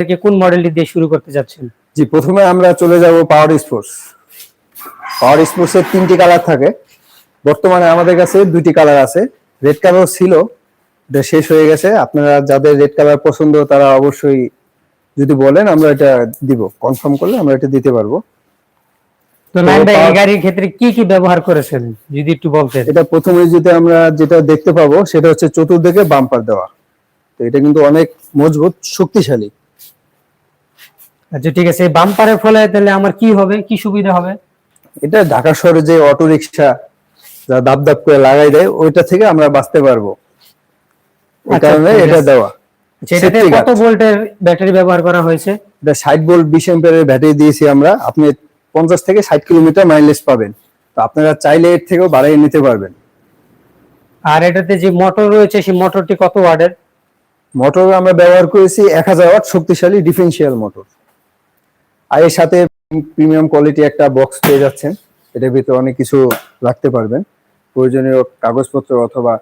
থেকে কোন মডেলটি দিয়ে শুরু করতে যাচ্ছেন? জি প্রথমে আমরা চলে যাব পাওয়ার স্পোর্টস পাওয়ার স্পোর্টস এর তিনটি কালার থাকে। বর্তমানে আমাদের কাছে দুটি কালার আছে। রেড কালার ছিল এটা শেষ হয়ে গেছে। আপনারা যাদের রেড কালার পছন্দ তারা অবশ্যই যদি বলেন আমরা এটা দিব। কনফার্ম করলে আমরা এটা দিতে পারব। তো এই গাড়ির ক্ষেত্রে কি কি ব্যবহার করেছেন? যদি একটু বলতেন। এটা প্রথমে যদি আমরা যেটা দেখতে পাবো সেটা হচ্ছে চতুর্দিকে বাম্পার দেওয়া। তো এটা কিন্তু অনেক মজবুত শক্তিশালী। আচ্ছা ঠিক আছে বাম্পারের ফলে তাহলে আমার কি হবে? কি সুবিধা হবে? এটা ঢাকা শহরে যে অটো রিক্সা যা দাব দাব করে লাগাই দেয় ওইটা থেকে আমরা বাঁচতে পারব। এই আচ্ছা, কারণে এটা দেওয়া। আচ্ছা, কত ভোল্টের ব্যাটারি ব্যবহার করা হয়েছে? এটা ষাট ভোল্ট বিশ এম্পিয়ারের ব্যাটারি দিয়েছি আমরা। আপনি পঞ্চাশ থেকে ষাট কিলোমিটার মাইলেজ পাবেন। তো আপনারা চাইলে এর থেকেও বাড়িয়ে নিতে পারবেন। আর এটাতে যে মোটর রয়েছে সেই মোটরটি কত ওয়াটের মোটর আমরা ব্যবহার করেছি এক হাজার ওয়াট শক্তিশালী ডিফেন্সিয়াল মোটর আর এর সাথে প্রিমিয়াম কোয়ালিটি একটা বক্স পেয়ে যাচ্ছেন। এটার ভিতরে অনেক কিছু রাখতে পারবেন। প্রয়োজনীয় কাগজপত্র অথবা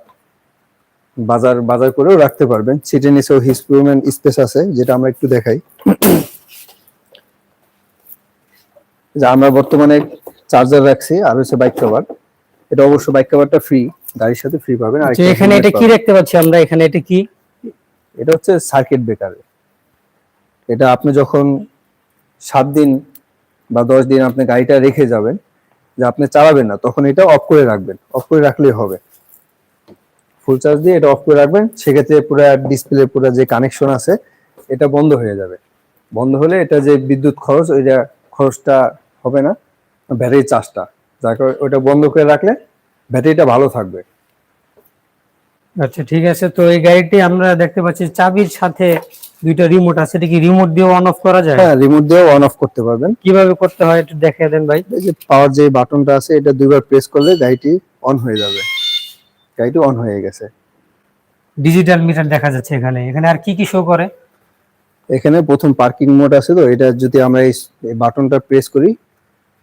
বাজার বাজার করেও রাখতে পারবেন। সিটের নিচেও হিসপ্রুমেন্ট স্পেস আছে যেটা আমরা একটু দেখাই। যে আমরা বর্তমানে চার্জার রাখছি আর হচ্ছে বাইক কভার এটা অবশ্য বাইক কভারটা ফ্রি গাড়ির সাথে ফ্রি পাবেন। আর আচ্ছা, এখানে এটা কি দেখতে পাচ্ছি আমরা? এখানে এটা কি? এটা হচ্ছে সার্কিট ব্রেকার এটা আপনি যখন সাত দিন বা দশ দিন আপনি গাড়িটা রেখে যাবেন, যে আপনি চালাবেন না, তখন এটা অফ করে রাখবেন। অফ করে রাখলেই হবে। ফুল চার্জ দিয়ে এটা অফ করে রাখবেন। সেক্ষেত্রে পুরো ডিসপ্লে পুরো যে কানেকশন আছে, এটা বন্ধ হয়ে যাবে। বন্ধ হলে এটা যে বিদ্যুৎ খরচ, ওইটা খরচটা হবে না ব্যাটারি চার্জটা যার কারণে ওটা বন্ধ করে রাখলে ব্যাটারিটা ভালো থাকবে। আচ্ছা ঠিক আছে। তো এই গাড়িটি আমরা দেখতে পাচ্ছি চাবির সাথে দুইটা রিমোট আছে এটা কি রিমোট দিয়ে অন অফ করা যায়? হ্যাঁ রিমোট দিয়েও অন অফ করতে পারবেন। কীভাবে করতে হয় একটু দেখিয়ে দেন ভাই। এই যে পাওয়ার যে বাটনটা আছে এটা দুইবার প্রেস করলে গাড়িটি অন হয়ে যাবে। গাড়িটি অন হয়ে গেছে। ডিজিটাল মিটার দেখা যাচ্ছে এখানে। এখানে আর কি কি শো করে? এখানে প্রথম পার্কিং মোড আছে তো এটা যদি আমরা এই বাটনটা প্রেস করি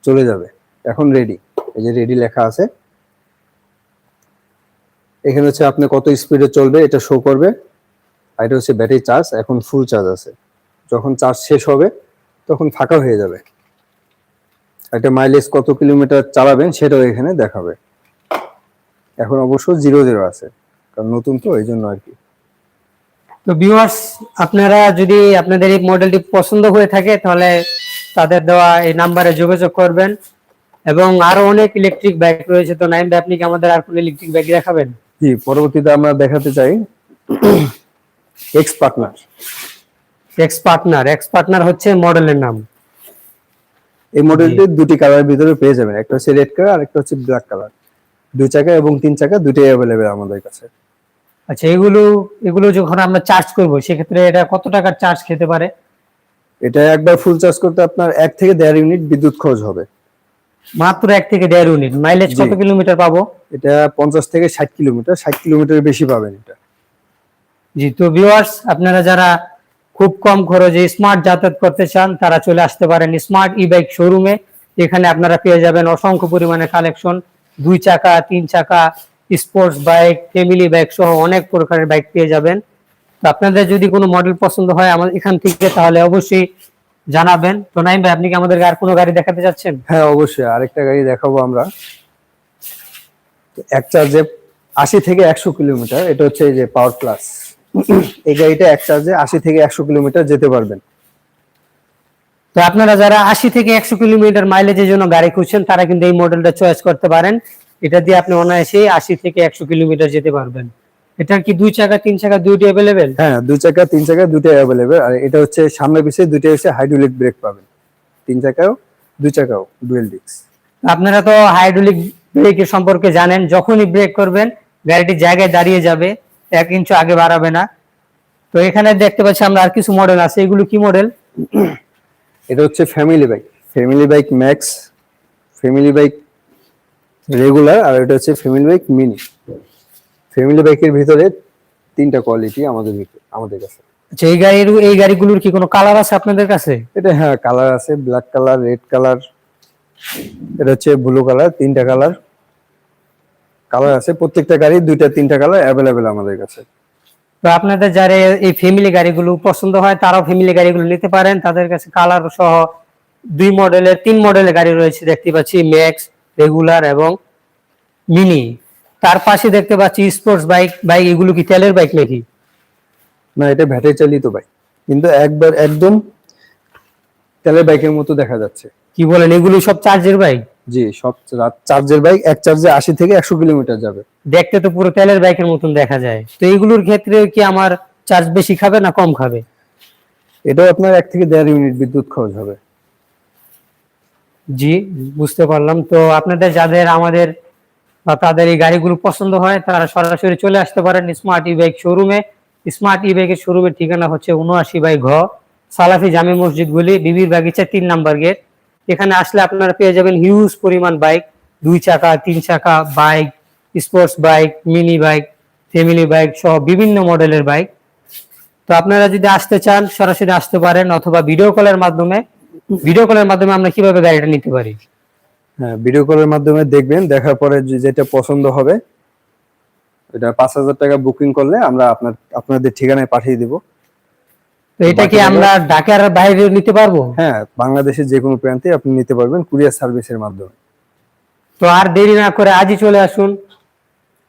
চলে যাবে। এখন রেডি এই যে রেডি লেখা আছে। এখানে হচ্ছে আপনি কত স্পিডে চলবে এটা শো করবে। আর এটা হচ্ছে ব্যাটারি চার্জ এখন ফুল চার্জ আছে। যখন চার্জ শেষ হবে তখন ফাঁকা হয়ে যাবে। একটা মাইলেজ কত কিলোমিটার চালাবেন সেটাও এখানে দেখাবে। এখন অবশ্য জিরো জিরো আছে কারণ নতুন তো এই জন্য আর কি। তো ভিউয়ার্স আপনারা যদি আপনাদের এই মডেলটি পছন্দ হয়ে থাকে তাহলে তাদের দেওয়া এই নাম্বারে যোগাযোগ করবেন। এবং আরও অনেক ইলেকট্রিক বাইক রয়েছে। তো নাইম ভাই আপনি কি আমাদের আর কোন ইলেকট্রিক বাইক দেখাবেন? জি পরবর্তীতে আমরা দেখাতে চাই। X partner X partner X partner হচ্ছে মডেলের নাম। এই মডেলটি দুটি কালারের ভিতরে পেয়ে যাবেন। একটা হচ্ছে রেড কালার আর একটা হচ্ছে ব্ল্যাক কালার দুই চাকা এবং তিন চাকা দুটোই অ্যাভেলেবেল আমাদের কাছে। আচ্ছা এগুলো এগুলো যখন আমরা চার্জ করব সেক্ষেত্রে এটা কত টাকার চার্জ খেতে পারে? এটা একবার ফুল চার্জ করতে আপনার এক থেকে দেড় ইউনিট বিদ্যুৎ খরচ হবে। মাত্র এক থেকে দেড় ইউনিট মাইলেজ কত কিলোমিটার পাবো? এটা পঞ্চাশ থেকে ষাট কিলোমিটার ষাট কিলোমিটার বেশি পাবেন এটা। জি, তো ভিউয়ার্স আপনারা যারা খুব কম খরচে স্মার্ট যাতায়াত করতে চান, তারা চলে আসতে পারেন স্মার্ট ই বাইক শোরুমে এখানে আপনারা পেয়ে যাবেন অসংখ্য পরিমাণে কালেকশন দুই চাকা, তিন চাকা স্পোর্টস বাইক ফ্যামিলি বাইক সহ অনেক প্রকারের বাইক পেয়ে যাবেন। তো আপনাদের যদি কোনো মডেল পছন্দ হয়, আমাদের এখান থেকে তাহলে অবশ্যই জানাবেন। তো নাইম ভাই, আপনি কি আমাদের আর কোনো গাড়ি দেখাতে চাচ্ছেন? হ্যাঁ অবশ্যই। আরেকটা গাড়ি দেখাবো আমরা। তো এক চার্জে আশি থেকে একশো কিলোমিটার, এটা হচ্ছে এই যে পাওয়ার প্লাস এই গাড়িটা এক চার্জে আশি থেকে একশো কিলোমিটার যেতে পারবেন। তো আপনারা যারা আশি থেকে একশো কিলোমিটার মাইলেজের জন্য গাড়ি খুঁজছেন তারা কিন্তু এই মডেলটা চয়েস করতে পারেন। এটা দিয়ে আপনি অনায়াসে আশি থেকে একশো কিলোমিটার যেতে পারবেন। এটার কি দুই চাকা তিন চাকা দুইটি অ্যাভেলেবেল হ্যাঁ দুই চাকা তিন চাকা দুটোই অ্যাভেলেবেল আর এটা হচ্ছে সামনে পিছিয়ে দুটোই হচ্ছে হাইড্রোলিক ব্রেক পাবেন। তিন চাকাও দুই চাকাও ডুয়েল ডিস্ক আপনারা তো হাইড্রোলিক ব্রেকের সম্পর্কে জানেন যখনই ব্রেক করবেন গাড়িটি জায়গায় দাঁড়িয়ে যাবে। এক ইঞ্চ আগে বাড়াবে না। তো এখানে দেখতে পাচ্ছি আমরা আর কিছু মডেল আছে। এগুলো কি মডেল এটা হচ্ছে family bike family bike max family bike regular আর এটা হচ্ছে ফ্যামিলি বাইক মিনি ফ্যামিলি বাইকের ভিতরে তিনটা কোয়ালিটি আমাদের আমাদের কাছে। আচ্ছা এই গাড়ির এই গাড়িগুলোর কি কোনো কালার আছে আপনাদের কাছে? এটা হ্যাঁ কালার আছে। ব্ল্যাক কালার রেড কালার এটা হচ্ছে ব্লু কালার তিনটা কালার কালার আছে প্রত্যেকটা গাড়ি দুইটা তিনটা কালার অ্যাভেলেবেল আমাদের কাছে। তো আপনাদের যারা এই ফ্যামিলি গাড়িগুলো পছন্দ হয় তারাও ফ্যামিলি গাড়িগুলো নিতে পারেন। তাদের কাছে কালার সহ দুই মডেলের তিন মডেলের গাড়ি রয়েছে দেখতে পাচ্ছি ম্যাক্স রেগুলার এবং মিনি তার পাশে দেখতে পাচ্ছি স্পোর্টস বাইক বাইক এগুলো কি তেলের বাইক নাকি? না এটা ব্যাটারি চালিত বাইক কিন্তু একবার একদম তেলের বাইকের মতো দেখা যাচ্ছে। কি বলেন এগুলো সব চার্জের বাইক জি সব চার্জের বাইক এক চার্জে আশি থেকে একশো কিলোমিটার যাবে। দেখতে তো পুরো তেলের বাইকের মতন দেখা যায়। তো এইগুলোর ক্ষেত্রে কি আমার চার্জ বেশি খাবে না কম খাবে? এটাও আপনার এক থেকে দেড় ইউনিট বিদ্যুৎ খরচ হবে। জি বুঝতে পারলাম। তো আপনাদের যাদের আমাদের বা তাদের এই গাড়িগুলো পছন্দ হয় তারা সরাসরি চলে আসতে পারেন স্মার্ট ই বাইক শোরুমে স্মার্ট ই বাইকের শোরুমের ঠিকানা হচ্ছে উনআশি বাই ঘ সালাফি জামে মসজিদ গুলি বিবির বাগিচা তিন নাম্বার গেট। এখানে আসলে আপনারা পেয়ে যাবেন হিউজ পরিমাণ বাইক দুই চাকা, তিন চাকা bike sports bike mini bike family bike সহ বিভিন্ন মডেলের বাইক তো আপনারা যদি আসতে চান, সরাসরি আসতে পারেন অথবা ভিডিও কলের মাধ্যমে ভিডিও কলের মাধ্যমে আমরা কীভাবে গাড়িটা নিতে পারি? হ্যাঁ ভিডিও কলের মাধ্যমে দেখবেন, দেখার পরে যেটা পছন্দ হবে, এটা পাঁচ হাজার টাকা বুকিং করলে আমরা আপনার, আপনাদের ঠিকানায় পাঠিয়ে দিব। এটা কি আমরা ঢাকার বাইরে নিতে পারব? হ্যাঁ বাংলাদেশের যে কোনো প্রান্তে আপনি নিতে পারবেন কুরিয়ার সার্ভিসের মাধ্যমে। তো আর দেরি না করে আজই চলে আসুন।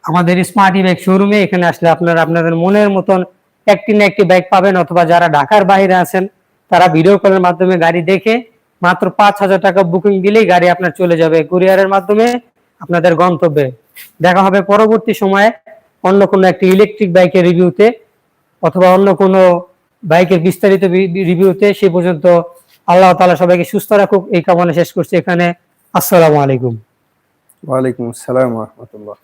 আমাদের স্মার্ট বাইক শোরুমে এখানে আসলে আপনারা আপনাদের মনের মতন একটি না একটি বাইক পাবেন অথবা যারা ঢাকার বাইরে আছেন তারা ভিডিও কলের মাধ্যমে গাড়ি দেখে মাত্র পাঁচ হাজার টাকা বুকিং দিলেই গাড়ি আপনার চলে যাবে কুরিয়ারের মাধ্যমে আপনাদের গন্তব্যে। দেখা হবে পরবর্তী সময়ে অন্য কোনো একটি ইলেকট্রিক বাইকের রিভিউতে অথবা অন্য কোনো বাইকের বিস্তারিত রিভিউতে সে পর্যন্ত আল্লাহ তালা সবাইকে সুস্থ রাখুক। এই কামনা শেষ করছি এখানে। আসসালামু আলাইকুম। ওয়ালাইকুম আসসালাম রহমতুল্লাহ।